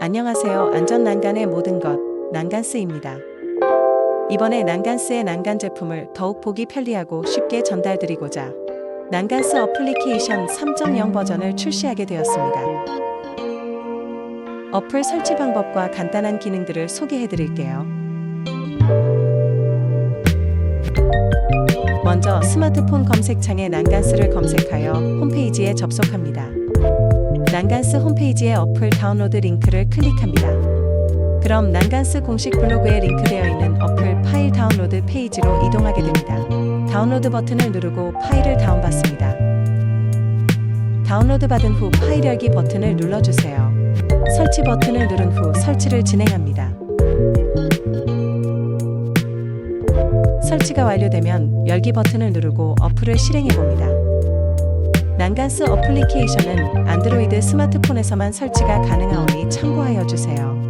안녕하세요. 안전 난간의 모든 것 난간스입니다. 이번에 난간스의 난간 제품을 더욱 보기 편리하고 쉽게 전달드리고자 난간스 어플리케이션 3.0 버전을 출시하게 되었습니다. 어플 설치 방법과 간단한 기능들을 소개해 드릴게요. 먼저 스마트폰 검색창에 난간스를 검색하여 홈페이지에 접속합니다. 난간스 홈페이지의 어플 다운로드 링크를 클릭합니다. 그럼 난간스 공식 블로그에 링크되어 있는 어플 파일 다운로드 페이지로 이동하게 됩니다. 다운로드 버튼을 누르고 파일을 다운받습니다. 다운로드 받은 후 파일 열기 버튼을 눌러주세요. 설치 버튼을 누른 후 설치를 진행합니다. 설치가 완료되면 열기 버튼을 누르고 어플을 실행해 봅니다. 난간스 어플리케이션은 안드로이드 스마트폰에서만 설치가 가능하오니 참고하여 주세요.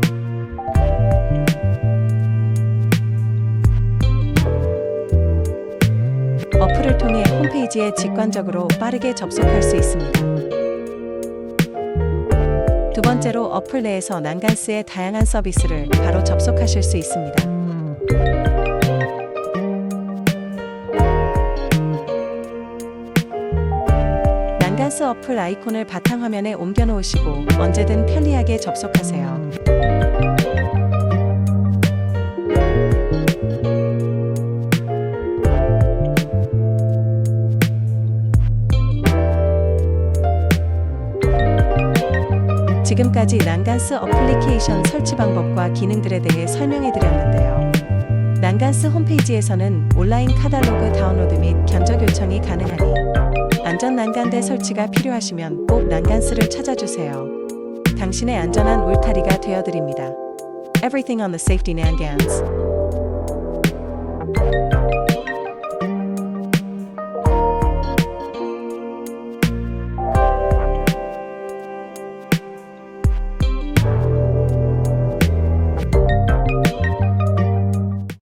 어플을 통해 홈페이지에 직관적으로 빠르게 접속할 수 있습니다. 두 번째로 어플 내에서 난간스의 다양한 서비스를 바로 접속하실 수 있습니다. 난간스 어플 아이콘을 바탕화면에 옮겨 놓으시고 언제든 편리하게 접속하세요. 지금까지 난간스 어플리케이션 설치 방법과 기능들에 대해 설명해 드렸는데요. 난간스 홈페이지에서는 온라인 카탈로그 다운로드 및 견적 요청이 가능하니 안전 난간대 설치가 필요하시면 꼭 난간스를 찾아주세요. 당신의 안전한 울타리가 되어드립니다. Everything on the safety Nangans.